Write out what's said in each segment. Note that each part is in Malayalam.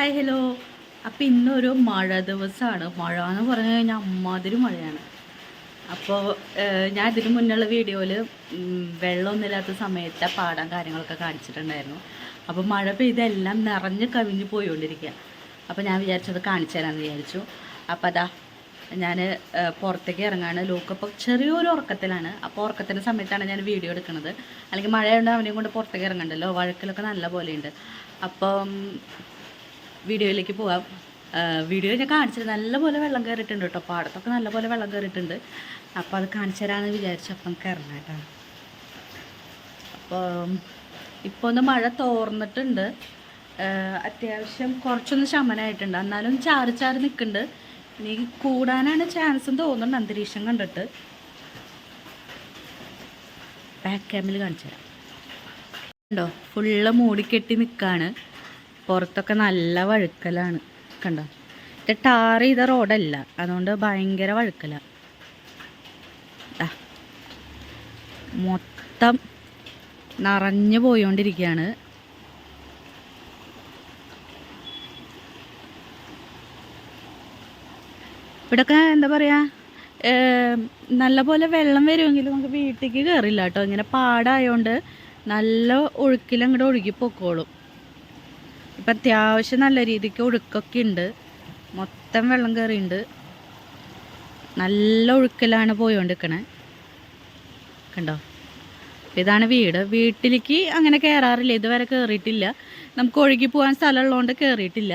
ഹായ് ഹലോ അപ്പം ഇന്നൊരു മഴ ദിവസമാണ് മഴ എന്ന് പറഞ്ഞു കഴിഞ്ഞാൽ അമ്മാതിരി മഴയാണ്. അപ്പോൾ ഞാൻ ഇതിന് മുന്നുള്ള വീഡിയോയിൽ വെള്ളമൊന്നുമില്ലാത്ത സമയത്തെ പാടാൻ കാര്യങ്ങളൊക്കെ കാണിച്ചിട്ടുണ്ടായിരുന്നു. അപ്പോൾ മഴ പെയ്തെല്ലാം നിറഞ്ഞ് കവിഞ്ഞ് പോയിക്കൊണ്ടിരിക്കുക അപ്പോൾ ഞാൻ വിചാരിച്ചത് കാണിച്ചു തരാമെന്ന് വിചാരിച്ചു. അപ്പോൾ അതാ ഞാൻ പുറത്തേക്ക് ഇറങ്ങാണ്. ലൂക്കപ്പോൾ ചെറിയൊരു ഉറക്കത്തിലാണ്. അപ്പോൾ ഉറക്കത്തിന്റെ സമയത്താണ് ഞാൻ വീഡിയോ എടുക്കുന്നത് അല്ലെങ്കിൽ മഴയുണ്ട് അവനെയും കൊണ്ട് പുറത്തേക്ക് ഇറങ്ങണ്ടല്ലോ? വഴക്കിലൊക്കെ നല്ല പോലെയുണ്ട്. അപ്പം വീഡിയോയിലേക്ക് പോവാം. വീഡിയോ ഞാൻ കാണിച്ചത് നല്ലപോലെ വെള്ളം കയറിയിട്ടുണ്ട് കേട്ടോ. പാടത്തൊക്കെ നല്ലപോലെ വെള്ളം കയറിയിട്ടുണ്ട്. അപ്പോൾ അത് കാണിച്ചു തരാമെന്ന് വിചാരിച്ചു. അപ്പം ഇറങ്ങാം കേട്ടോ. അപ്പോൾ ഇപ്പോൾ ഒന്ന് മഴ തോർന്നിട്ടുണ്ട്. അത്യാവശ്യം കുറച്ചൊന്ന് ശമനമായിട്ടുണ്ട് എന്നാലും ചാറി ചാറി നിൽക്കുന്നുണ്ട്. ഇനി കൂടാനാണ് ചാൻസ് തോന്നുന്നുണ്ട്. അന്തരീക്ഷം കണ്ടിട്ട്. ബാക്ക് ക്യാമിൽ കാണിച്ചു തരാം. കണ്ടോ? ഫുള്ള് മൂടിക്കെട്ടി നിൽക്കാണ് പുറത്തൊക്കെ നല്ല വഴുക്കലാണ്. കണ്ടോ? ഇത് ടാർ ചെയ്ത റോഡല്ല. അതുകൊണ്ട് ഭയങ്കര വഴുക്കല. മൊത്തം നിറഞ്ഞു പോയിക്കൊണ്ടിരിക്കുകയാണ് ഇവിടെയൊക്കെ എന്താ പറയുക നല്ലപോലെ വെള്ളം വരുമെങ്കിലും നമുക്ക് വീട്ടിലേക്ക് കയറില്ല കേട്ടോ. ഇങ്ങനെ പാടായതുകൊണ്ട് നല്ല ഒഴുക്കിലങ്ങോട്ട് ഒഴുകി പൊക്കോളും. ഇപ്പം അത്യാവശ്യം നല്ല രീതിക്ക് ഒഴുക്കൊക്കെ ഉണ്ട്. മൊത്തം വെള്ളം കയറിയുണ്ട് നല്ല ഒഴുക്കിലാണ് പോയോണ്ടിരിക്കണേ. കണ്ടോ? ഇതാണ് വീട്. വീട്ടിലേക്ക് അങ്ങനെ കയറാറില്ല ഇതുവരെ കയറിയിട്ടില്ല നമുക്ക് ഒഴുകി പോകാൻ സ്ഥലമുള്ളതുകൊണ്ട് കയറിയിട്ടില്ല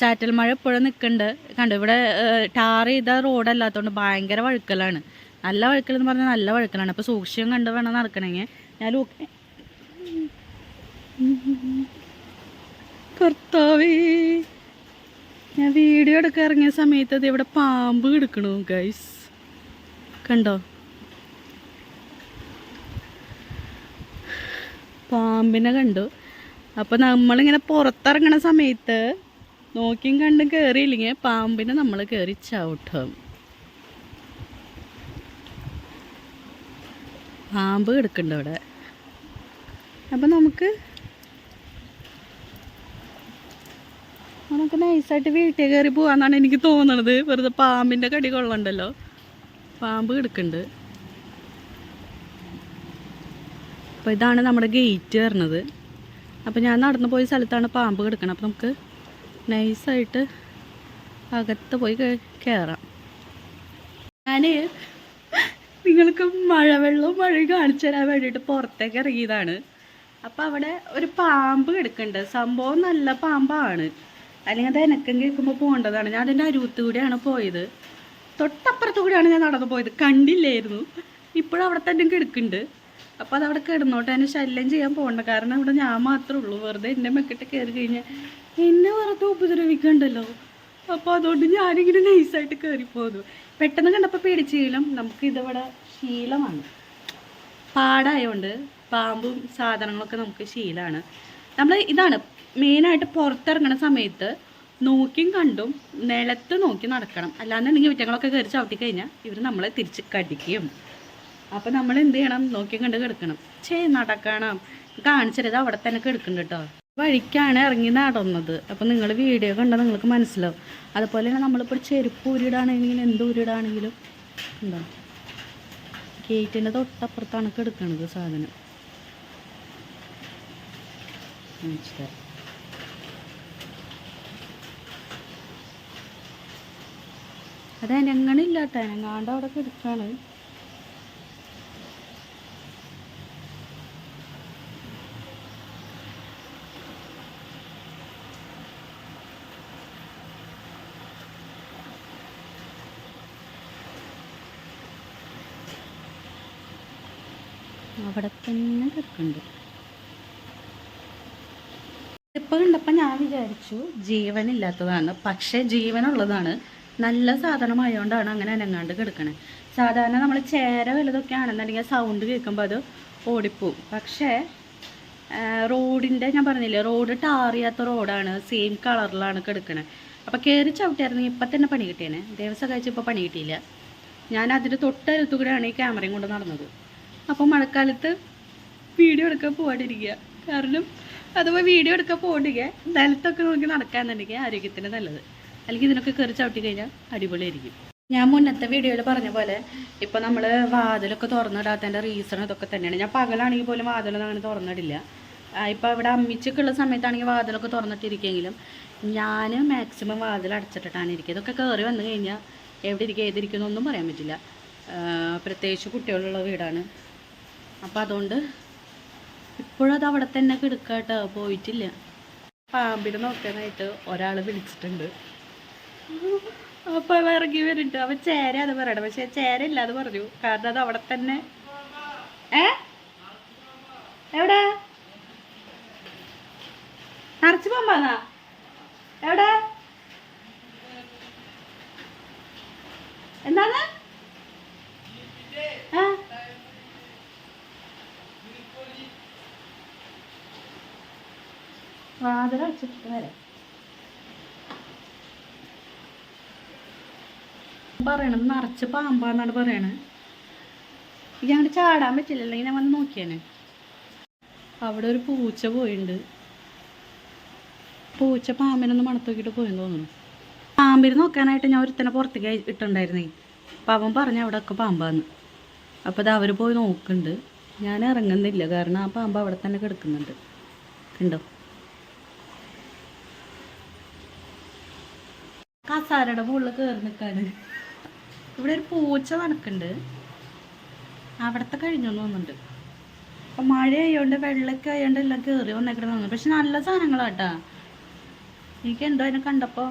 ചാറ്റൽ മഴ എപ്പോഴും നിൽക്കുന്നുണ്ട്. കണ്ടോ? ഇവിടെ ടാർ ചെയ്ത റോഡല്ലാത്തതുകൊണ്ട് ഭയങ്കര വഴുക്കലാണ്. നല്ല വഴുക്കൽ എന്ന് പറഞ്ഞാൽ നല്ല വഴുക്കലാണ്. അപ്പോൾ സൂക്ഷ്യം കണ്ട് വേണം നടക്കണമെങ്കിൽ. ഞാൻ ലൂക്ക് കർത്താവേ ഞാൻ വീഡിയോ എടുക്കാൻ ഇറങ്ങിയ സമയത്ത് അത് ഇവിടെ പാമ്പ് കിടക്കണു ഗൈസ് കണ്ടോ? പാമ്പിനെ കണ്ടു. അപ്പോൾ നമ്മളിങ്ങനെ പുറത്തിറങ്ങണ സമയത്ത് നോക്കിയും കണ്ടും കയറിയില്ലെങ്കിൽ പാമ്പിനെ നമ്മൾ കയറി ചവിട്ടും. പാമ്പ് കിടക്കുന്നുണ്ട് അവിടെ അപ്പം നമുക്ക് നമുക്ക് നൈസായിട്ട് വീട്ടിൽ കയറി പോവാന്നാണ് എനിക്ക് തോന്നണത്. വെറുതെ പാമ്പിന്റെ കടി കൊള്ളണ്ടല്ലോ. പാമ്പ് കിടക്കുന്നുണ്ട് അപ്പോൾ ഇതാണ് നമ്മുടെ ഗേറ്റ് വരുന്നത് അപ്പോൾ ഞാൻ നടന്നു പോയ സ്ഥലത്താണ് പാമ്പ് കിടക്കുന്നത് അപ്പോൾ നമുക്ക് നൈസായിട്ട് അകത്ത് പോയി കയറാം ഞാൻ നിങ്ങൾക്ക് മഴവെള്ളവും മഴയും കാണിച്ചു തരാൻ വേണ്ടിയിട്ട് പുറത്തേക്ക് ഇറങ്ങിയതാണ്. അപ്പോൾ അവിടെ ഒരു പാമ്പ് കിടക്കുന്നുണ്ട് സംഭവം നല്ല പാമ്പാണ്. അല്ലെങ്കിൽ അത് എനക്കം കേൾക്കുമ്പോൾ പോകേണ്ടതാണ് ഞാൻ അതിന്റെ അരുവത്ത് കൂടെയാണ് പോയത്. തൊട്ടപ്പുറത്ത് കൂടെയാണ് ഞാൻ നടന്നു പോയത്. കണ്ടില്ലായിരുന്നു. ഇപ്പോഴും അവിടെ തന്നെ കിടക്കുന്നുണ്ട്. അപ്പോൾ അതവിടെ കിടന്നോട്ടെ എന്നെ ശല്യം ചെയ്യാൻ പോകണ്ട കാരണം ഇവിടെ ഞാൻ മാത്രമേ ഉള്ളൂ. വെറുതെ എന്റെ മെക്കിട്ട് കയറി കഴിഞ്ഞാൽ എന്നെ വെറുതെ ഉപദ്രവിക്കണ്ടല്ലോ. അപ്പോൾ അതുകൊണ്ട് ഞാനിങ്ങനെ നൈസായിട്ട് കയറി പോന്നു പെട്ടെന്ന് കണ്ടപ്പോൾ പേടിച്ചീലം നമുക്ക് ഇതവിടെ ശീലമാണ്. പാടായതുകൊണ്ട് പാമ്പും സാധനങ്ങളൊക്കെ നമുക്ക് ശീലമാണ് നമ്മൾ ഇതാണ് മെയിനായിട്ട് പുറത്തിറങ്ങുന്ന സമയത്ത് നോക്കിയും കണ്ടും നിലത്ത് നോക്കി നടക്കണം. അല്ലാന്നുണ്ടെങ്കിൽ വിറ്റങ്ങളൊക്കെ കയറി ചവിട്ടി കഴിഞ്ഞാൽ ഇവർ നമ്മളെ തിരിച്ച് കടിക്കും. അപ്പം നമ്മൾ എന്ത് ചെയ്യണം? നോക്കിയും കണ്ട് കിടക്കണം. ചേ നടക്കണം. കാണിച്ചത് അവിടെ തന്നെ കിടക്കുന്നുണ്ട് കേട്ടോ വഴിക്കാണ് ഇറങ്ങി നടന്നത്. അപ്പം നിങ്ങൾ വീഡിയോ കണ്ടാൽ നിങ്ങൾക്ക് മനസ്സിലാവും. അതുപോലെ തന്നെ നമ്മളിപ്പോൾ ചെരുപ്പ് ഊരിടാണെങ്കിലും എന്ത് ഊരിടാണെങ്കിലും ഉണ്ടോ? ഗേറ്റിന്റെ തൊട്ടപ്പുറത്താണ് കിടക്കണത് സാധനം. കാണിച്ചു അതായത് അത് അനങ്ങണില്ല കേട്ടോ അവിടെ കിടക്കാണ്. അവിടെ തന്നെ കിടക്കുന്നുണ്ട് ഇപ്പം കണ്ടപ്പോൾ ഞാൻ വിചാരിച്ചു ജീവനില്ലാത്തതാണ്. പക്ഷേ ജീവനുള്ളതാണ്. നല്ല സാധനമായതുകൊണ്ടാണ് അങ്ങനെ അനങ്ങാണ്ട് കിടക്കണേ. സാധാരണ നമ്മൾ ചേര വലുതൊക്കെ ആണെന്നുണ്ടെങ്കിൽ സൗണ്ട് കേൾക്കുമ്പോൾ അത് ഓടിപ്പോവും. പക്ഷേ റോഡിന്റെ ഞാൻ പറഞ്ഞില്ലേ റോഡ് ടാറിയാത്ത റോഡാണ് സെയിം കളറിലാണ് കിടക്കണേ. അപ്പോൾ കയറി ചവിട്ടിയായിരുന്നെങ്കിൽ ഇപ്പം തന്നെ പണി കിട്ടിയേനെ. ദേവസ്വം കഴിച്ച് ഇപ്പോൾ പണി കിട്ടിയില്ല. ഞാൻ അതിന്റെ തൊട്ടരുത്തുകൂടെയാണ് ഈ ക്യാമറയും കൊണ്ട് നടന്നത്. അപ്പോൾ മഴക്കാലത്ത് വീഡിയോ എടുക്കാൻ പോകാണ്ടിരിക്കുക കാരണം അതുപോലെ വീഡിയോ എടുക്കാൻ പോകണ്ടിക്ക നിലത്തൊക്കെ നോക്കി നടക്കാന്നുണ്ടെങ്കിൽ ആരോഗ്യത്തിന് നല്ലത്. അല്ലെങ്കിൽ ഇതിനൊക്കെ കയറി ചവിട്ടി കഴിഞ്ഞാൽ അടിപൊളിയായിരിക്കും. ഞാൻ മുന്നത്തെ വീഡിയോയിൽ പറഞ്ഞ പോലെ ഇപ്പോൾ നമ്മൾ വാതിലൊക്കെ തുറന്നിടാത്തതിന്റെ റീസൺ ഇതൊക്കെ തന്നെയാണ്. ഞാൻ പകലാണെങ്കിൽ പോലും വാതിലൊന്നും അങ്ങനെ തുറന്നിടില്ല. ഇപ്പോൾ ഇവിടെ അമ്മിച്ചൊക്കെ ഉള്ള സമയത്താണെങ്കിൽ വാതിലൊക്കെ തുറന്നിട്ടിരിക്കുമെങ്കിലും ഞാൻ മാക്സിമം വാതിൽ അടച്ചിട്ടിട്ടാണ് ഇരിക്കുക. ഇതൊക്കെ കയറി വന്നു കഴിഞ്ഞാൽ എവിടെ ഇരിക്കുക ഏതിരിക്കുന്നൊന്നും പറയാൻ പറ്റില്ല. പ്രത്യേകിച്ച് കുട്ടികളുള്ള വീടാണ്. അപ്പോൾ അതുകൊണ്ട് ഇപ്പോഴത് അവിടെ തന്നെ കിടക്കാട്ടോ പോയിട്ടില്ല. പാമ്പിനെ നോക്കാനായിട്ട് ഒരാൾ വിളിച്ചിട്ടുണ്ട്. അപ്പോൾ ഇറങ്ങി വരുന്നുണ്ട് അവൻ ചേര അത് പറയണം. പക്ഷെ ചേര ഇല്ല അത് പറഞ്ഞു. കാരണം അത് അവിടെ തന്നെ. ഏ? എവിടെ? നിറച്ചു പാമ്പാന്നാ എവിടെ? എന്താണ്? ആ? വാതിൽ അടച്ചിട്ടിട്ട് വരാം. പറയണത് നിറച്ച് പാമ്പാന്നാണ് പറയണത് അങ്ങോട്ട് ചാടാൻ പറ്റില്ല ഞാൻ വന്ന് നോക്കിയാണ് അവിടെ ഒരു പൂച്ച പോയിട്ടുണ്ട് പൂച്ച പാമ്പിനൊന്ന് മണത്തോക്കിയിട്ട് പോയെന്ന് തോന്നുന്നു. പാമ്പിന് നോക്കാനായിട്ട് ഞാൻ ഒരുത്തനെ പുറത്തേക്ക് ഇട്ടുണ്ടായിരുന്നേ അപ്പം അവൻ പറഞ്ഞ അവിടെ ഒക്കെ പാമ്പാന്ന്. അപ്പോൾ അത് അവർ പോയി നോക്കുന്നുണ്ട്. ഞാൻ ഇറങ്ങുന്നില്ല കാരണം ആ പാമ്പ് അവിടെ തന്നെ കിടക്കുന്നുണ്ട്. കണ്ടോ? കസാരയുടെ മുകളിൽ കയറി നിൽക്കാണ് ഇവിടെ ഒരു പൂച്ച നടക്കുന്നുണ്ട് അവിടത്തെ കഴിഞ്ഞു തോന്നുന്നുണ്ട്. അപ്പം മഴ ആയതുകൊണ്ട് വെള്ളമൊക്കെ ആയതുകൊണ്ട് എല്ലാം കയറി വന്നേക്കണ തോന്നുന്നു. പക്ഷെ നല്ല സാധനങ്ങളാട്ടാ. എനിക്ക് എന്തോ അതിനെ കണ്ടപ്പോൾ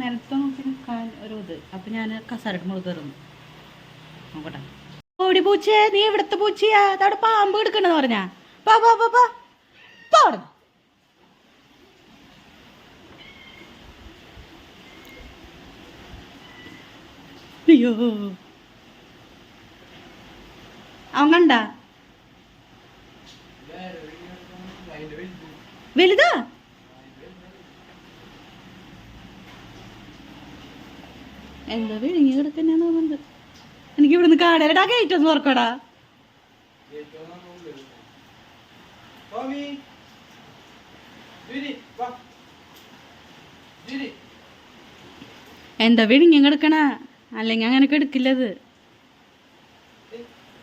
നിലത്ത് നോക്കി നിൽക്കാൻ ഒരു ഇത്. അപ്പം ഞാൻ കസാരയുടെ മുകളിൽ കയറുന്നു നോക്കട്ടെ. ഓടി പൂച്ചേ നീ ഇവിടുത്തെ പൂച്ചയാ? അതവിടെ പാമ്പ് കിടക്കണെന്ന് പറഞ്ഞാ. പാ പാ പാ പാ പാ അയ്യോ. അവൻ കണ്ട? വലുതാ? എന്താ വിഴുങ്ങി കിടക്കന്നെയാന്ന് തോന്നുന്നത് എനിക്ക് ഇവിടുന്ന് ആ ഗേറ്റ് ഒന്ന് തുറക്കടാ. എന്താ വിഴുങ്ങി കിടക്കണ? അല്ലെങ്കിൽ അങ്ങനൊക്കെ എടുക്കില്ലത്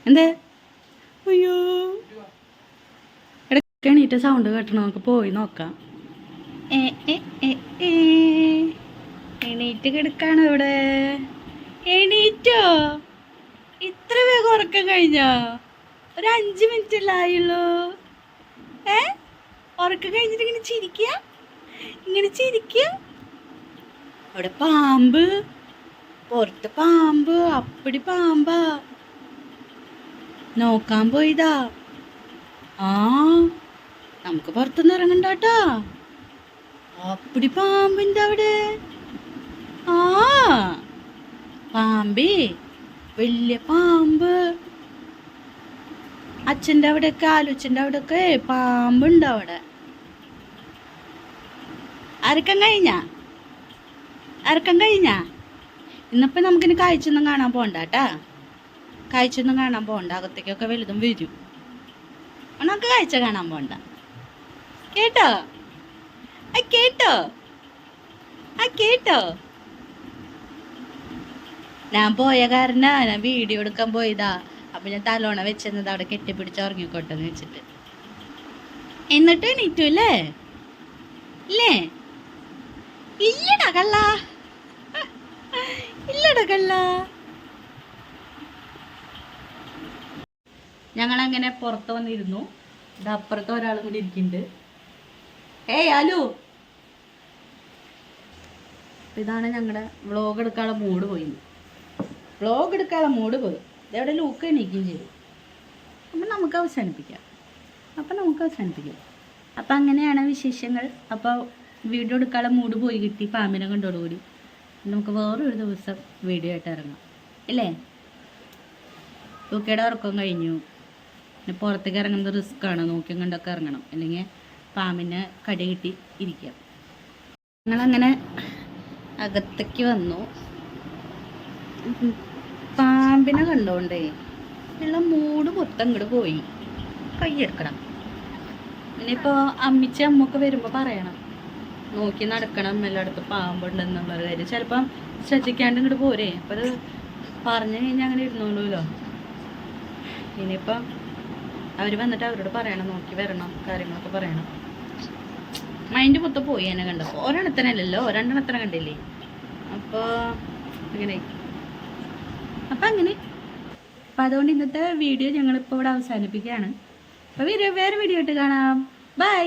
എന്തേ? അയ്യോ. ഇടയ്ക്ക് സൗണ്ട് കേട്ടണം? നമുക്ക് പോയി നോക്കാം. എണീറ്റ് കിടക്കാണ് ഇവിടെ? എണീറ്റോ? ഇത്ര വേഗം ഉറക്കം കഴിഞ്ഞോ? ഒരു അഞ്ച് മിനിറ്റ് അല്ലായുള്ളൂ ഏ? ഉറക്കം കഴിഞ്ഞിട്ട് ഇങ്ങനെ ചിരിക്കുക ഇങ്ങനെ ചിരിക്കുക അവിടെ പാമ്പ്. പുറത്ത് പാമ്പ് അപ്പടി പാമ്പാ. നോക്കാൻ പോയതാ. ആ നമുക്ക് പുറത്തുനിന്ന് ഇറങ്ങണ്ടാട്ടാ. അപ്പടി പാമ്പിന്റെ അവിടെ. ആ പാമ്പേ വലിയ പാമ്പ്. അച്ഛന്റെ അവിടെയൊക്കെ ആലുച്ചന്റെ അവിടെയൊക്കെ പാമ്പുണ്ട് അവിടെ. അരക്കം കഴിഞ്ഞ? അരക്കം കഴിഞ്ഞാ? ഇന്നിപ്പോൾ നമുക്കിനി കാഴ്ചയൊന്നും കാണാൻ പോകണ്ട കേട്ടാ കാഴ്ചയൊന്നും കാണാൻ പോകണ്ട. അകത്തേക്കൊക്കെ വലുതും വരും. നമുക്ക് കാഴ്ച കാണാൻ പോകണ്ട. കേട്ടോ? ആ കേട്ടോ? ആ കേട്ടോ? ഞാൻ പോയ കാരണ ഞാൻ വീഡിയോ എടുക്കാൻ പോയതാ. അപ്പൊ ഞാൻ തലോണ വെച്ചിരുന്നത് അവിടെ കെട്ടിപ്പിടിച്ച് ഉറങ്ങിക്കോട്ടെ എന്ന് വെച്ചിട്ട്. എന്നിട്ട് എണീറ്റു അല്ലേ? ഇല്ലേ? ഇല്ലടാ കള്ള. ഇല്ലടാ ഞങ്ങൾ അങ്ങനെ പുറത്ത് വന്നിരുന്നു. ഇത് അപ്പുറത്ത് ഒരാളും കൂടി ഇരിക്കുന്നുണ്ട് ഏയ് അലു. ഇതാണ് ഞങ്ങളുടെ വ്ളോഗ് എടുക്കാനുള്ള മൂഡ് പോയി വ്ളോഗ് എടുക്കാനുള്ള മൂഡ് പോയി. ഇതെവിടെ ലൂക്ക് എണീക്കുകയും ചെയ്തു. അപ്പം നമുക്ക് അവസാനിപ്പിക്കാം. അപ്പം നമുക്ക് അവസാനിപ്പിക്കാം. അപ്പം അങ്ങനെയാണ് വിശേഷങ്ങൾ. അപ്പോൾ വീഡിയോ എടുക്കാനുള്ള മൂഡ് പോയി കിട്ടി. പാമ്പിനെ കണ്ടോടുകൂടി നമുക്ക് വേറൊരു ദിവസം വീഡിയോ ആയിട്ട് ഇറങ്ങാം. ഇല്ലേ? തൂക്കയുടെ ഉറക്കം കഴിഞ്ഞു. പിന്നെ പുറത്തേക്ക് ഇറങ്ങുന്നത് ആണ്. നോക്കിയും കണ്ടൊക്കെ ഇറങ്ങണം. അല്ലെങ്കിൽ പാമ്പിനെ കടി കിട്ടി ഇരിക്കാം. ഞങ്ങളങ്ങനെ അകത്തേക്ക് വന്നു. പാമ്പിനെ കണ്ടോണ്ടേ ഉള്ള മൂട് മൊത്തം ഇങ്ങോട്ട് പോയി. കൈയെടുക്കണം ഇനിയിപ്പോൾ അമ്മിച്ച അമ്മൊക്കെ വരുമ്പോൾ പറയണം. നോക്കി നടക്കണം എല്ലായിടത്തും പാമ്പുണ്ടെന്നുള്ളൊരു കാര്യം. ചിലപ്പം ശ്രദ്ധിക്കാണ്ട് ഇങ്ങോട്ട് പോരേ. അപ്പം അത് പറഞ്ഞു കഴിഞ്ഞാൽ അങ്ങനെ ഇരുന്നോളൂല്ലോ ഇനിയിപ്പം അവർ വന്നിട്ട് അവരോട് പറയണം നോക്കി വരണം കാര്യങ്ങളൊക്കെ പറയണം. മൈൻഡ് മൊത്തം പോയി എന്നെ കണ്ടപ്പോൾ ഒരെണ്ണത്തിനല്ലല്ലോ രണ്ടെണ്ണത്തിനെ കണ്ടില്ലേ? അപ്പോൾ അങ്ങനെ. അപ്പം അങ്ങനെ. അപ്പം അതുകൊണ്ട് ഇന്നത്തെ വീഡിയോ ഞങ്ങളിപ്പോൾ ഇവിടെ അവസാനിപ്പിക്കുകയാണ്. അപ്പോൾ വീഡിയോ വേറെ വീഡിയോ ആയിട്ട് കാണാം. ബൈ.